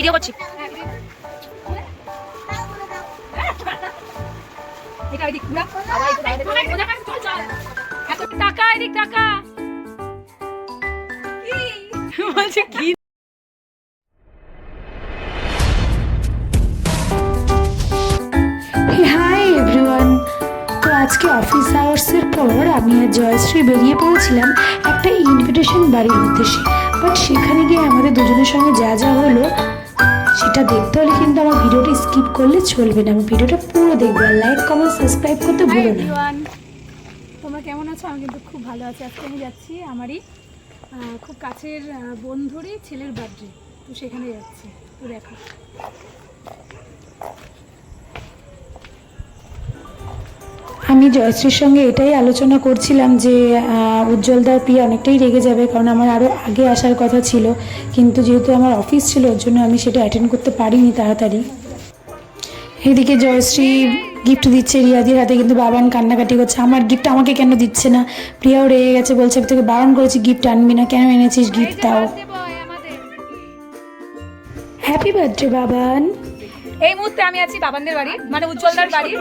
Video করছি। টাকা এদিক টাকা। বলছে কি? হাই এভরিওয়ান তো আজকে অফিস আওয়ার্সের পর আমি আর জয়শ্রী বেরিয়ে পড়েছিলাম একটা ইনভিটেশন বাড়ির উদ্দেশ্যে। বাট সেখানে গিয়ে আমাদের দুজনের সঙ্গে যা যা হলো সেটা দেখতে হলে কিন্তু আমার ভিডিওটা স্কিপ করলে চলবে না। আমার ভিডিওটা পুরো দেখবে আর লাইক কমেন্ট সাবস্ক্রাইব করতে ভুলো না। তোমরা কেমন আছো? আমি কিন্তু খুব ভালো আছি। আজকে আমি যাচ্ছি আমারই খুব কাছের বন্ধুরই ছেলের বার্থডে তো সেখানে যাচ্ছি। তো দেখো। আমি জয়শ্রীর সঙ্গে এটাই আলোচনা করছিলাম যে উজ্জ্বলদার প্রিয়া অনেকটাই রেগে যাবে কারণ আমার আরও আগে আসার কথা ছিল। কিন্তু যেহেতু আমার অফিস ছিল ওর জন্য আমি সেটা অ্যাটেন্ড করতে পারিনি তাড়াতাড়ি। এদিকে জয়শ্রী গিফট দিচ্ছে রিয়াদির হাতে কিন্তু বাবান কান্নাকাটি করছে আমার গিফট আমাকে কেন দিচ্ছে না? প্রিয়াও রেগে গেছে বলছে আমি তোকে বারণ করেছি গিফট আনবি না কেন এনেছিস গিফট দাও হ্যাপি বার্থডে বাবান। এই মুহূর্তে আমি আছি বাবানদের বাড়ি মানে উজ্জ্বলদার বাড়ি।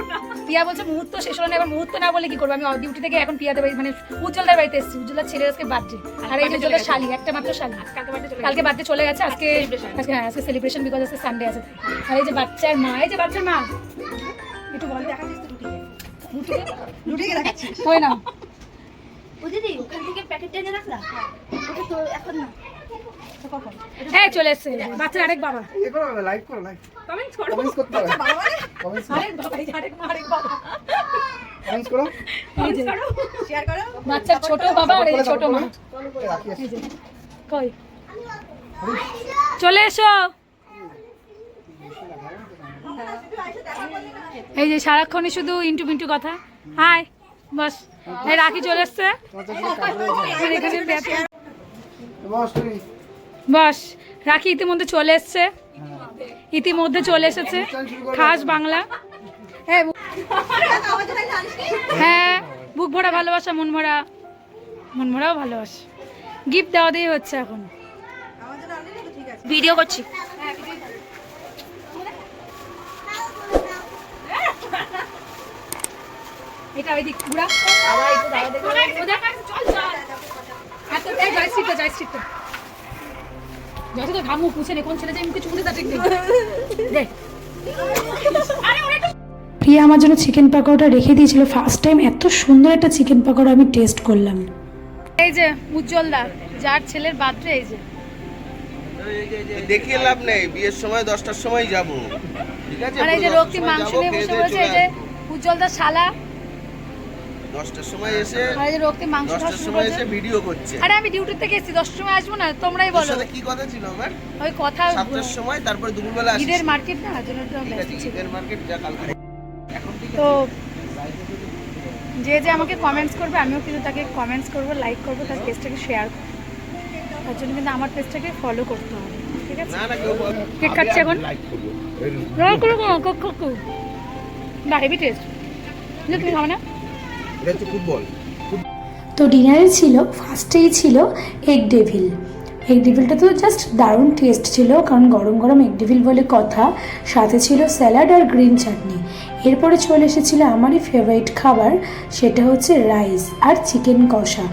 পিয়া বলছে মুহূর্ত শেষ হলো না এবার মুহূর্ত না বলে কি করব? আমি ডিউটি থেকে এখন পিয়াদের বাড়ি মানে উজ্জ্বলদার বাড়িতে এসেছি। উজ্জ্বলার ছেলের আজকে বার্থডে আর এই উজ্জ্বলার শালি একটা মাত্র শালি। কালকে বার্থডে চলে গেছে। আজকে আজকে হ্যাঁ আজকে সেলিব্রেশন বিকজ আজকে সানডে আছে। আর এই যে বাচ্চার মা এই যে বাচ্চার মা। একটু বল। রুটিকে। হয় না। ও দিদি ওখান থেকে প্যাকেট টেনে রাখলা ওটা তো এখন না। হ্যাঁ চলে এসছে। বাচ্চার আরেক বাবা। করো লাইক করো, লাইক। কমেন্টস করো কমেন্টস করতে হবে। কমেন্টস করো, আরেক বাবা আরেক মা আরেক বাবা। কমেন্টস করো। এই যে বাচ্চার ছোট বাবা আর এই ছোট মা। কই? চলে এসো। এই যে সারাক্ষণই শুধু ইন্টু মিন্টু কথা। Hi boss. এই রাখি চলে এসছে। এখানে। বস রাখি ইতিমধ্যে চলে এসছে। ইতিমধ্যে চলে এসেছে। খাস বাংলা। হ্যাঁ হ্যাঁ বুক ভরা ভালোবাসা মন ভরা মন ভরাও ভালোবাসা। গিফট দেওয়া দিয়ে হচ্ছে এখন। ভিডিও করছি। এটা ওই দিক ঘুরা এত এই জয়শ্রী তো জয়শ্রী তো জয়শ্রী তো ঘামু পুছে নে কোন ছেলে যে মুখে চুমুতে দেখ প্রিয়া আমার জন্য চিকেন পাকোড়া রেখে দিয়েছিল। ফার্স্ট টাইম এত সুন্দর একটা চিকেন পাকোড়া আমি টেস্ট করলাম। এই যে উজ্জ্বল দা যার ছেলের বার্থডে এই যে। দেখিয়ে লাভ নেই বিয়ের সময় দশটার সময় যাব। ঠিক আছে? আর এই যে পুরো রক্তিম মাংস নিয়ে বসে বসে এই যে চলে উজ্জ্বল দার শালা। দশটার সময় এসে আর যে মাংস দশটার সময় এসে ভিডিও করছে। আরে আমি ডিউটি থেকে এসেছি দশটার সময় আসব না তোমরাই বলো। সাথে কি কথা ছিল আমার? ওই কথা সাতটার সময় তারপরে দুপুরবেলা আসিস। ঈদের মার্কেট না জন্য। ঈদের মার্কেট যা কালকে তো যে যে আমাকে কমেন্টস করবে আমিও কিন্তু তাকে কমেন্টস করব লাইক করব তার পেজটাকে শেয়ার করব। তার জন্য কিন্তু আমার পেজটাকে ফলো করতে হবে ঠিক আছে? কেক কাটছে এখন? করব। রোল কুক কুক টেস্ট তুমি খাবে না? এটা হচ্ছে ফুটবল। তো ডিনারে ছিল, ফার্স্টেই ছিল এগ ডেভিল। এগ ডেভিলটা তো জাস্ট দারুণ টেস্ট ছিল, কারণ গরম গরম এগ ডেভিল বলে কথা। সাথে ছিল স্যালাড আর গ্রিন চাটনি। এরপরে চলে এসেছিল আমারই ফেভারিট খাবার, সেটা হচ্ছে রাইস আর চিকেন কষা।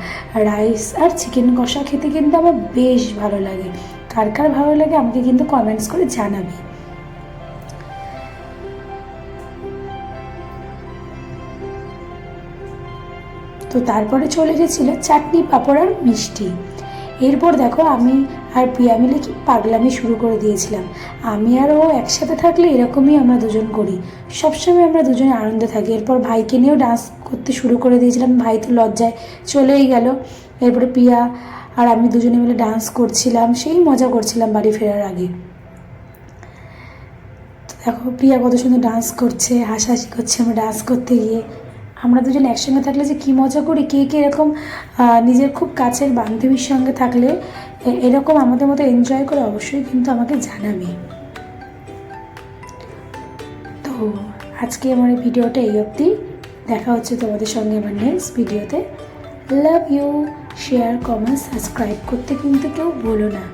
রাইস আর চিকেন কষা খেতে কিন্তু আমার বেশ ভালো লাগে। কার কার ভালো লাগে আমাকে কিন্তু কমেন্টস করে জানাবে। তো তারপরে চলে এসেছিল চাটনি পাঁপড় আর মিষ্টি। এরপর দেখো আমি আর প্রিয়া মিলে কি পাগলামি শুরু করে দিয়েছিলাম। আমি আর ও একসাথে থাকলে এরকমই আমরা দুজন করি। সবসময় আমরা দুজনে আনন্দে থাকি। এরপর ভাইকে নিয়েও ডান্স করতে শুরু করে দিয়েছিলাম। ভাই তো লজ্জায় চলেই গেল। এরপরে প্রিয়া আর আমি দুজনে মিলে ডান্স করছিলাম। সেই মজা করছিলাম বাড়ি ফেরার আগে। দেখো, প্রিয়া কত সুন্দর ডান্স করছে, হাসাহাসি করছে। আমরা ডান্স করতে গিয়ে আমরা দুজন একসঙ্গে থাকলে যে কী মজা করি, কে কে এরকম নিজের খুব কাছের বান্ধবীর সঙ্গে থাকলে এরকম আমাদের মতো এনজয় করে অবশ্যই কিন্তু আমাকে জানাবে। তো আজকে আমার এই ভিডিওটা এই অবধি। দেখা হচ্ছে তোমাদের সঙ্গে আমার নেক্সট ভিডিওতে love you share comment subscribe করতে কিন্তু কেউ বলো না।